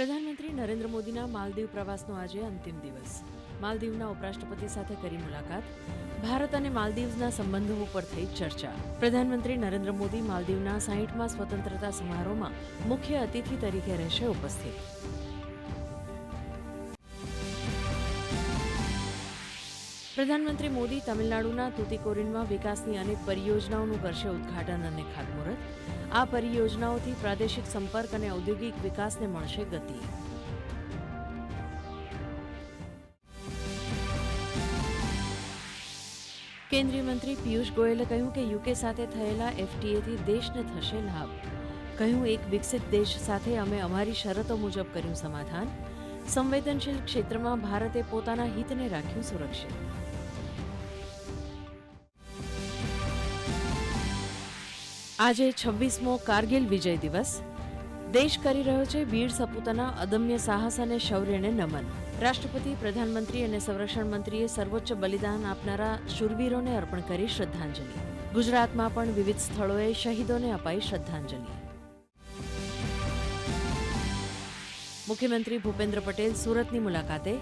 પ્રધાનમંત્રી નરેન્દ્ર મોદીના માલદીવ પ્રવાસનો આજે અંતિમ દિવસ. માલદીવના ઉપરાષ્ટ્રપતિ સાથે કરી મુલાકાત. ભારત અને માલદીવ્સના સંબંધો ઉપર થઈ ચર્ચા. પ્રધાનમંત્રી નરેન્દ્ર મોદી માલદીવના સાહીઠમાં સ્વતંત્રતા સમારોહમાં મુખ્ય અતિથિ તરીકે રહેશે ઉપસ્થિત. પ્રધાનમંત્રી મોદી તમિલનાડુના તુતિકોરિનમાં વિકાસની અનેક પરિયોજનાઓનું કરશે ઉદ્ઘાટન અને ખાતમુહૂર્ત. આ પરિયોજનાઓથી પ્રાદેશિક સંપર્ક અને ઔદ્યોગિક વિકાસને મળશે ગતિ. કેન્દ્રીય મંત્રી પિયુષ ગોયલે કહ્યું કે યુકે સાથે થયેલા એફટીએથી દેશને થશે લાભ. કહ્યું, એક વિકસિત દેશ સાથે અમે અમારી શરતો મુજબ કર્યું સમાધાન. સંવેદનશીલ ક્ષેત્રમાં ભારતે પોતાના હિતને રાખ્યું સુરક્ષિત. આજે છવ્વીસમો કારગિલ વિજય દિવસ. દેશ કરી રહ્યો છે વીર સપૂતના અદમ્ય સાહસ અને શૌર્યને નમન. રાષ્ટ્રપતિ, પ્રધાનમંત્રી અને સંરક્ષણ મંત્રીએ સર્વોચ્ચ બલિદાન આપનારા શૂરવીરોને અર્પણ કરી શ્રદ્ધાંજલિ. ગુજરાતમાં પણ વિવિધ સ્થળોએ શહીદોને અપાઈ શ્રદ્ધાંજલિ. મુખ્યમંત્રી ભૂપેન્દ્ર પટેલ સુરતની મુલાકાતે.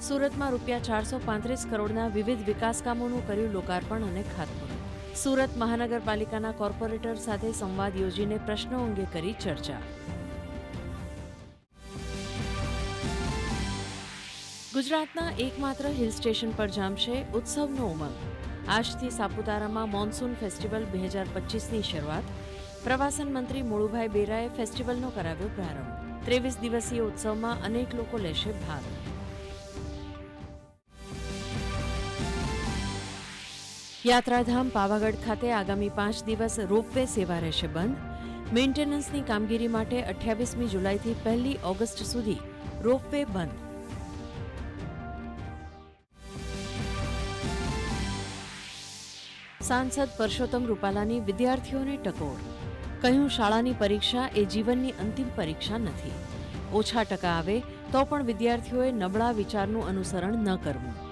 સુરતમાં રૂપિયા ચારસો પાંત્રીસ કરોડના વિવિધ વિકાસ કામોનું કર્યું લોકાર્પણ અને ખાતમુહૂર્ત. સુરત મહાનગરપાલિકાના કોર્પોરેટર સાથે સંવાદ યોજીને પ્રશ્નો અંગે કરી ચર્ચા. ગુજરાતના એકમાત્ર હિલ સ્ટેશન પર જામશે ઉત્સવનો ઉમંગ. આજથી સાપુતારામાં મોન્સૂન ફેસ્ટિવલ બે હજાર પચીસની શરૂઆત. પ્રવાસન મંત્રી મુળુભાઈ બેરાએ ફેસ્ટિવલનો કરાવ્યો પ્રારંભ. ત્રેવીસ દિવસીય ઉત્સવમાં અનેક લોકો લેશે ભાગ. યાત્રાધામ પાવાગઢ ખાતે આગામી પાંચ દિવસ રોપવે સેવા રહેશે બંધ. મેન્ટેનન્સની કામગીરી માટે અઠ્યાવીસમી જુલાઈથી પહેલી ઓગસ્ટ સુધી રોપવે બંધ. સાંસદ પરસોત્તમ રૂપાલાની વિદ્યાર્થીઓને ટકોર. કહ્યું, શાળાની પરીક્ષા એ જીવનની અંતિમ પરીક્ષા નથી. ઓછા ટકા આવે તો પણ વિદ્યાર્થીઓએ નબળા વિચારનું અનુસરણ ન કરવું.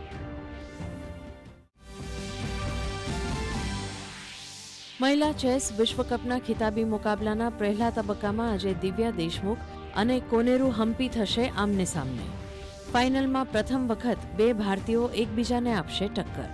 મહિલા ચેસ વિશ્વકપના ખિતાબી મુકાબલાના પહેલા તબક્કામાં આજે દિવ્યા દેશમુખ અને કોનેરુ હમ્પી થશે આમને સામને. ફાઇનલમાં પ્રથમ વખત બે ભારતીયો એકબીજાને આપશે ટક્કર.